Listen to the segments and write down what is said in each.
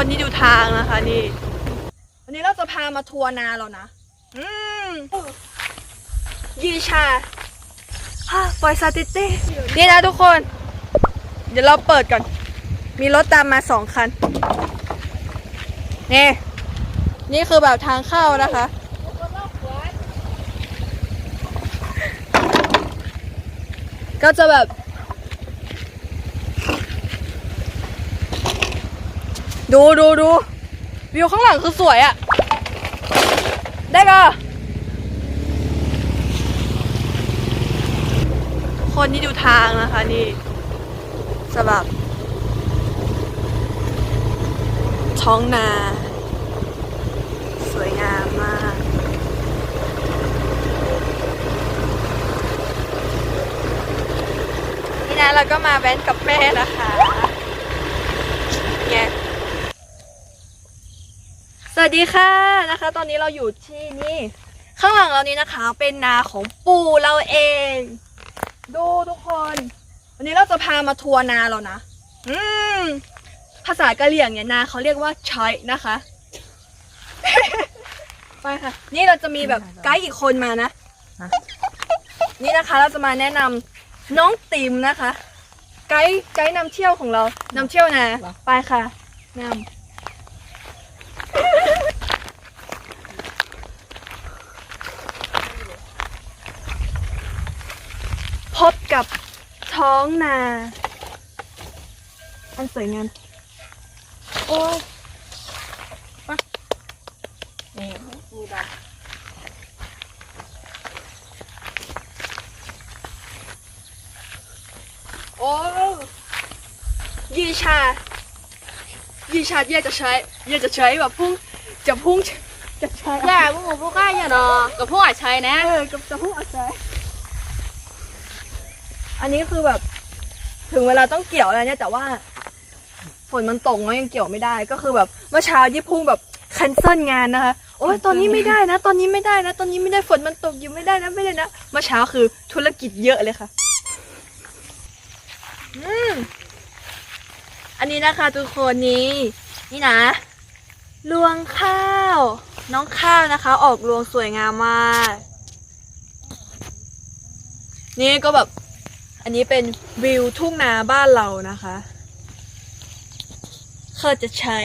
คนที่ดูทางนะคะ นี่ วันนี้เราจะพามาทัวร์นาเรานะ อืมยีชาฮ่าปล่อยซาติเต้นี่นะทุกคน เดี๋ยวเราเปิดก่อน มีรถตามมาสองคัน นี่ นี่คือแบบทางเข้านะคะก็จะแบบ ดูดูดูวิวข้างหลังคือสวยอะได้ก็คนที่ดูทางนะคะนี่จะแบบท้องนา สวยงามมากนี่นะเราก็มาแว้นกับแม่นะคะเนี่ย สวัสดีค่ะนะคะ ตอนนี้เราอยู่ที่นี่ ข้างหลังเรานี้นะคะ เป็นนาของปู่เราเอง ดูทุกคน วันนี้เราจะพามาทัวร์นาเรานะ อืม ภาษากะเหรี่ยงเนี่ยนาเขาเรียกว่าชอยนะคะ ไปค่ะ นี่เราจะมีแบบไกด์อีกคนมานะ นี่นะคะเราจะมาแนะนำน้องติ๋มนะคะ ไกด์ไกด์นำเที่ยวของเรานำเที่ยวนะไปค่ะนำ กับท้องนา อันสวยงาม โอ้ยนี่มีดโอ้ยีชายีชาเย่จะใช้เย่จะใช้แบบพุ่งจะพุ่งจะใช้ำแต่พวกหมูพวกก้าอย่าเนาะกับพวกอาชัยนะเออกับจะพุ่งเอาใช้ อันนี้คือแบบ ถึงเวลาต้องเกี่ยวแล้วเนี่ยแต่ว่าฝนมันตกเนาะยังเกี่ยวไม่ได้ ก็คือแบบเมื่อเช้ายี่พุ่งแบบคันเซิลงานนะคะโอ้ยตอนนี้ไม่ได้นะ ตอนนี้ไม่ได้นะ ตอนนี้ไม่ได้ฝนมันตกอยู่ไม่ได้นะไม่ได้นะเมื่อเช้าคือธุรกิจเยอะเลยค่ะอืมอันนี้นะคะทุกคนนี้นี่นะรวงข้าว น้องข้าวนะคะ ออกรวงสวยงามมาก นี่ก็แบบ อันนี้เป็นวิวทุ่งนาบ้านเรานะคะเขาจะใช้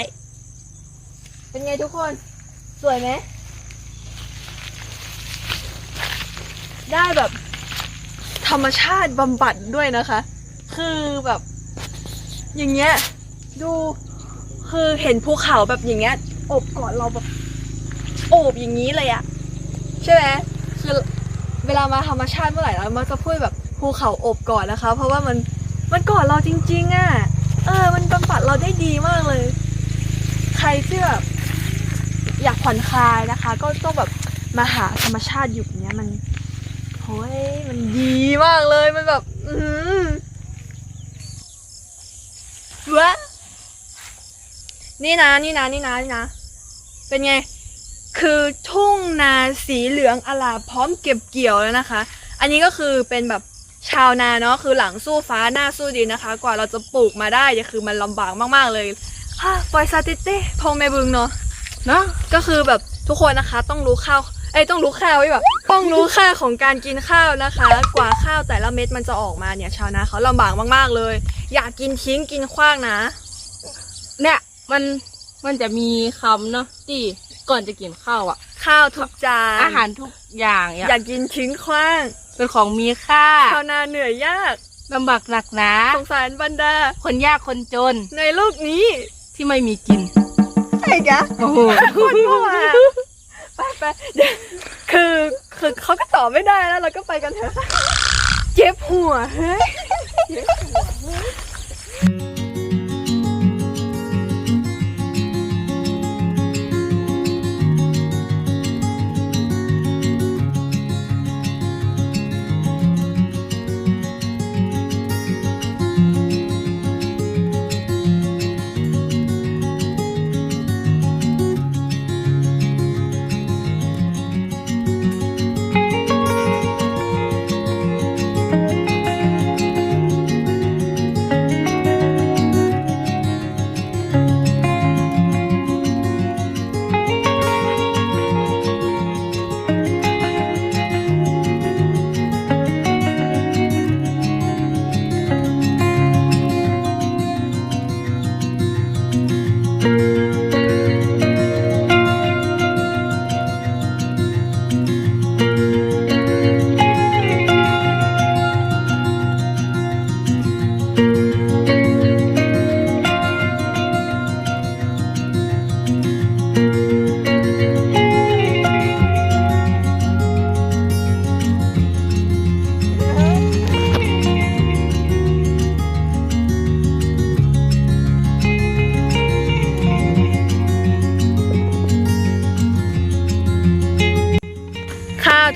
เป็นไงทุกคน สวยไหม ได้แบบ ธรรมชาติบำบัดด้วยนะคะ คือแบบ อย่างเงี้ย ดู คือเห็นภูเขาแบบอย่างเงี้ยโอบกอดเราแบบโอบอย่างนี้เลยอะใช่ไหมคือเวลามาธรรมชาติเมื่อไหร่เรามักจะพูดแบบ ภูเขาอบกอดนะคะ เพราะว่ามันมันกอดเราจริง ๆอะเออ มันบำบัดเราได้ดีมากเลย ใครที่แบบอยากผ่อนคลายนะคะ ก็ต้องแบบมาหาธรรมชาติอยู่เนี้ยมันโอ้ยมันดีมากเลยมันแบบ อือหือวะนี่นะนี่นะนี่นะนี่นะ เป็นไง คือทุ่งนาสีเหลืองอลาพร้อมเก็บเกี่ยวแล้วนะคะ อันนี้ก็คือเป็นแบบ ชาวนาเนาะคือหลังสู้ฟ้าหน้าสู้ดินนะคะ กว่าเราจะปลูกมาได้เนี่ยคือมันลำบากมากๆเลยฮ่าปล่อยซาติเต้พงแม่บึงเนาะเนาะก็คือแบบทุกคนนะคะต้องรู้ข้าวเอ้ยต้องรู้ข้าวไว้แบบต้องรู้ค่าของการกินข้าวนะคะ กว่าข้าวแต่ละเม็ดมันจะออกมาเนี่ย ชาวนาเขาลำบากมากๆเลย อยากกินทิ้งกินขว้างนะ เนี่ยมันมันจะมีคำเนาะที่ก่อนจะกินข้าวอะข้าวทุกจานอาหารทุกอย่างอยากกินทิ้งขว้าง เป็นของมีค่าชาวนาเหนื่อยยากลำบากหนักหนาสงสารบรรดา คนยากคนจน ในโลกนี้ที่ไม่มีกินไอ้กะโอ้โหคนมั่วอะไปไปเดี๋ยวคือคือเขาก็ตอบไม่ได้แล้วเราก็ไปกันเถอะ เจ็บหัวเฮ้ย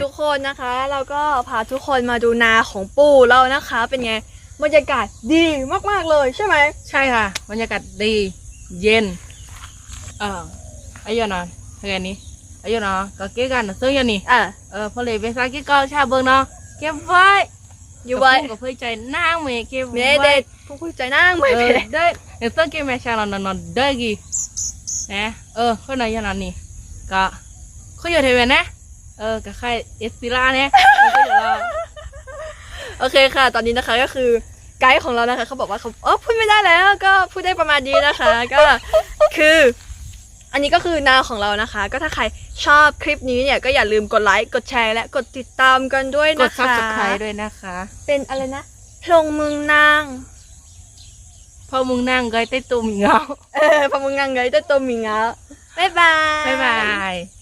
ทุกคนนะคะ เราก็พาทุกคนมาดูนาของปู่เรานะคะ เป็นไงบรรยากาศดีมากๆเลยใช่ไหมใช่ค่ะ บรรยากาศดี เย็น เอออายุนอนเฮ้ยนี้อายุนอนก็เกี่กันซึ่งยันนี่อะเออพอเลยไปสักกี่ก็ชาเบิงเนาะเก็บไว้อยู่ไว้กับเพื่อใจนางเมเก็บเมไว้เด็ดผู้ผู้ใจนั่งไม่เอเป็อนได้เดี๋ยวต้องเก็บแม่ชาลอนนอนได้กี่นะเออคนไหนยันนอนนี่ก็เขาอยู่เทเวนนะ เออกับใครเอสติล่าเนี่ยก็อยู่รอโอเคค่ะ ตอนนี้นะคะก็คือไกด์ของเรานะคะเขาบอกว่าเขาเออพูดไม่ได้แล้ว ก็พูดได้ประมาณนี้นะคะ ก็คือ อันนี้ก็คือนาของเรานะคะ ก็ถ้าใครชอบคลิปนี้เนี่ยก็อย่าลืมกดไลค์กดแชร์และกดติดตามกันด้วยกดนะคะ ซับสไครต์ด้วยนะคะ เป็นอะไรนะพลงเมืองนาง พอมึงนั่งก็ใต้ตุ่มเหงาเออพลงเมืองนางไงแต่ตัวหมิงอะบ๊ายบาย บ๊ายบาย